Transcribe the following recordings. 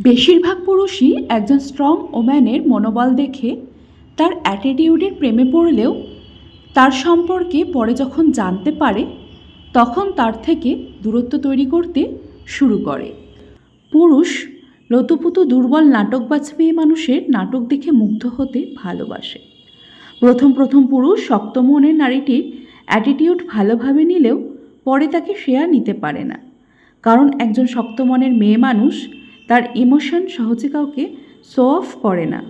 বেশিরভাগ পুরুষই একজন স্ট্রং ওম্যানের মনোবল দেখে, তার অ্যাটিটিউডের প্রেমে পড়লেও তার সম্পর্কে পরে যখন জানতে পারে, তখন তার থেকে দূরত্ব তৈরি করতে শুরু করে। পুরুষ লতুপুতু দুর্বল নাটকবাজ মেয়ে মানুষের নাটক দেখে মুগ্ধ হতে ভালোবাসে। প্রথম প্রথম পুরুষ শক্ত মনের নারীটির অ্যাটিটিউড ভালোভাবে নিলেও পরে তাকে শেয়ার নিতে পারে না। কারণ একজন শক্ত মনের মেয়ে মানুষ তার ইমোশন সহজে কাউকে শো অফ করে না।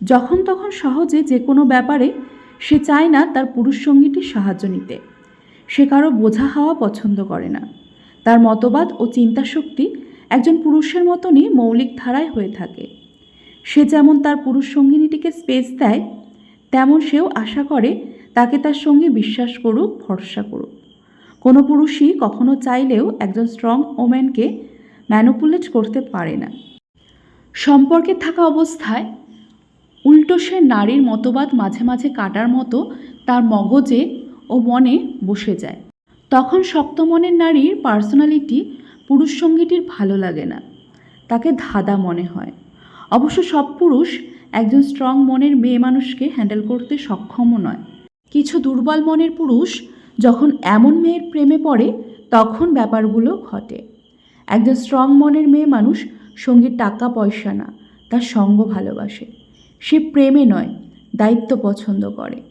যখন তখন সহজে যে কোনো ব্যাপারে সে চায় না তার পুরুষ সঙ্গীটির সাহায্য নিতে। সে কারও বোঝা হওয়া পছন্দ করে না। তার মতবাদ ও চিন্তাশক্তি একজন পুরুষের মতনই মৌলিক ধারায় হয়ে থাকে। সে যেমন তার পুরুষ সঙ্গিনীটিকে স্পেস দেয়, তেমন সেও আশা করে তাকে তার সঙ্গে বিশ্বাস করুক, ভরসা করুক। কোনো পুরুষই কখনো চাইলেও একজন স্ট্রং ওম্যানকে ম্যানুপুলেট করতে পারে না। সম্পর্কে থাকা অবস্থায়, উল্টো সে নারীর মতবাদ মাঝে মাঝে কাটার মতো তার মগজে ও মনে বসে যায়। তখন শক্ত মনের নারীর পার্সোনালিটি পুরুষ সঙ্গীটির ভালো লাগে না। তাকে ধাঁধা মনে হয়। অবশ্য সব পুরুষ একজন স্ট্রং মনের মেয়ে মানুষকে হ্যান্ডেল করতে সক্ষমও নয়। কিছু দুর্বল মনের পুরুষ যখন এমন মেয়ের প্রেমে পড়ে, তখন ব্যাপারগুলো ঘটে। একজন স্ট্রং মনের মেয়ে মানুষ সঙ্গীর টাকা পয়সা না, তার সঙ্গ ভালোবাসে। সে প্রেমে নয়, দায়িত্ব পছন্দ করে।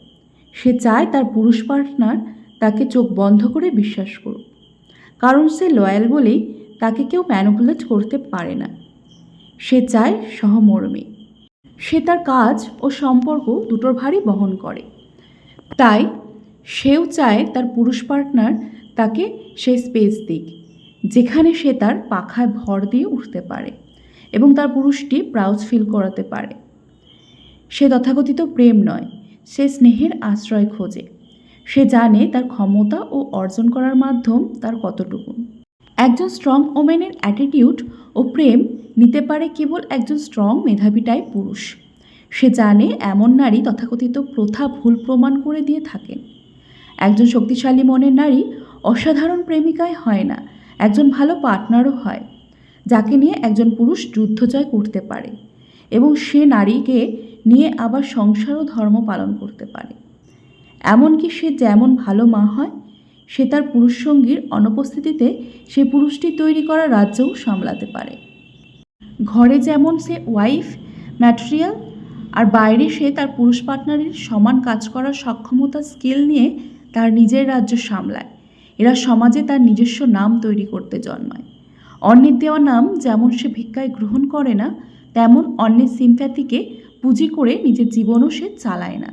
সে চায় তার পুরুষ পার্টনার তাকে চোখ বন্ধ করে বিশ্বাস করুক। কারণ সে লয়াল বলেই তাকে কেউ ম্যানুপুলেট করতে পারে না। সে চায় সহমর্মী। সে তার কাজ ও সম্পর্ক দুটোর ভারই বহন করে। তাই সেও চায় তার পুরুষ পার্টনার তাকে সে স্পেস দিক। যেখানে সে তার পাখায় ভর দিয়ে উঠতে পারে এবং তার পুরুষটি প্রাউজ ফিল করাতে পারে। সে তথাকথিত প্রেম নয়, সে স্নেহের আশ্রয় খোঁজে। সে জানে তার ক্ষমতা ও অর্জন করার মাধ্যম তার কতটুকু। একজন স্ট্রং ওমেনের অ্যাটিটিউড ও প্রেম নিতে পারে কেবল একজন স্ট্রং মেধাবী টাইপ পুরুষ। সে জানে এমন নারী তথাকথিত প্রথা ভুল প্রমাণ করে দিয়ে থাকেন একজন শক্তিশালী মনের নারী অসাধারণ প্রেমিকায় হয় না একজন ভালো পার্টনারও হয়, যাকে নিয়ে একজন পুরুষ যুদ্ধ জয় করতে পারে এবং সে নারীকে নিয়ে আবার সংসার ও ধর্ম পালন করতে পারে। এমনকি সে যেমন ভালো মা হয়, সে তার পুরুষ সঙ্গীর অনুপস্থিতিতে সে পুরুষটি তৈরি করা রাজ্যও সামলাতে পারে। ঘরে যেমন সে ওয়াইফ ম্যাটেরিয়াল আর বাইরে সে তার পুরুষ পার্টনারের সমান কাজ করার সক্ষমতা স্কিল নিয়ে তার নিজের রাজ্য সামলায়। এরা সমাজে তার নিজস্ব নাম তৈরি করতে জন্মায়। অন্যের দেওয়া নাম যেমন সে ভিক্ষায় গ্রহণ করে না, তেমন অন্যের সিম্প্যাথিকে পুঁজি করে নিজের জীবনও সে চালায় না।